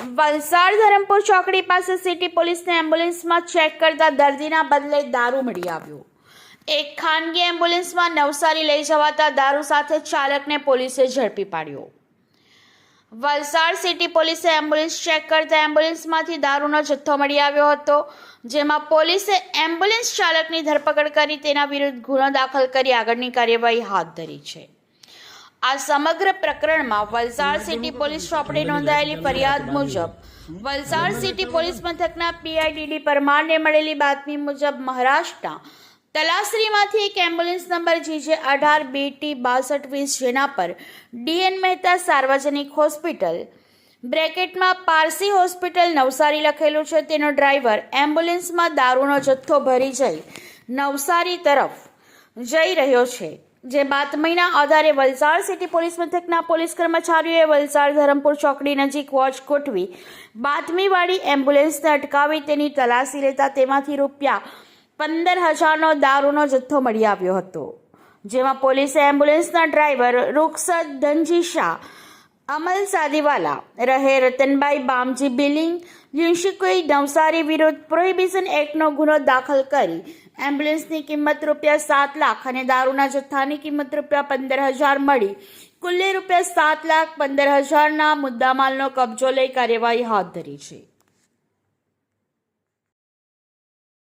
વલસાડ ધરમપુર ચોકડી પાસે સિટી પોલીસને એમ્બ્યુલન્સમાં ચેક કરતા દર્દીના બદલે દારૂ મળી આવ્યો. એક ખાનગી એમ્બ્યુલન્સમાં નવસારી લઈ જવાતા દારૂ સાથે ચાલકને પોલીસે ઝડપી પાડ્યો. વલસાડ સિટી પોલીસે એમ્બ્યુલન્સ ચેક કરતા એમ્બ્યુલન્સમાંથી દારૂનો જથ્થો મળી આવ્યો હતો, જેમાં પોલીસે એમ્બ્યુલન્સ ચાલકની ધરપકડ કરી તેના વિરુદ્ધ ગુનો દાખલ કરી આગળની કાર્યવાહી હાથ ધરી છે. આ સમગ્ર પ્રકરણમાં વલસાડ સિટી પોલીસ ચોપડે નોંધાયેલી ફરિયાદ મુજબ વલસાડ સિટી પોલીસ મથકના પીઆઈડીડી પરમારને મળેલી બાતમી મુજબ મહારાષ્ટ્રના તલાસરીમાંથી એક એમ્બ્યુલન્સ નંબર જીજે અઢાર બીટી બાસઠ વીસ જેના પર ડીએન મહેતા સાર્વજનિક હોસ્પિટલ બ્રેકેટમાં પારસી હોસ્પિટલ નવસારી લખેલું છે. તેનો ડ્રાઈવર એમ્બ્યુલન્સમાં દારૂનો જથ્થો ભરી જઈ નવસારી તરફ જઈ રહ્યો છે. જે બાતમીના આધારે વલસાડ સિટી પોલીસ મથકના પોલીસ કર્મચારીઓએ વલસાડ ધરમપુર ચોકડી નજીક વોચ ગોઠવી બાતમીવાળી એમ્બ્યુલન્સને અટકાવી તેની તલાશી લેતા તેમાંથી રૂપિયા પંદર હજારનો દારૂનો જથ્થો મળી આવ્યો હતો. જેમાં પોલીસે એમ્બ્યુલન્સના ડ્રાઈવર રૂખસદ ધનજી શાહ, અમલ સાદીવાલા, રહે રતનભાઈ બામજી બિલિંગ યુન્શિકોઈ નવસારી વિરુદ્ધ પ્રોહિબિશન એક્ટનો ગુનો દાખલ કરી એમ્બ્યુલન્સની કિંમત રૂપિયા સાત લાખ અને દારૂના જથ્થાની કિંમત રૂપિયા પંદર હજાર મળી. કુલ્લે રૂપિયા સાત લાખ પંદર હજારના મુદ્દામાલનો કબજો લઈ કાર્યવાહી હાથ ધરી છે.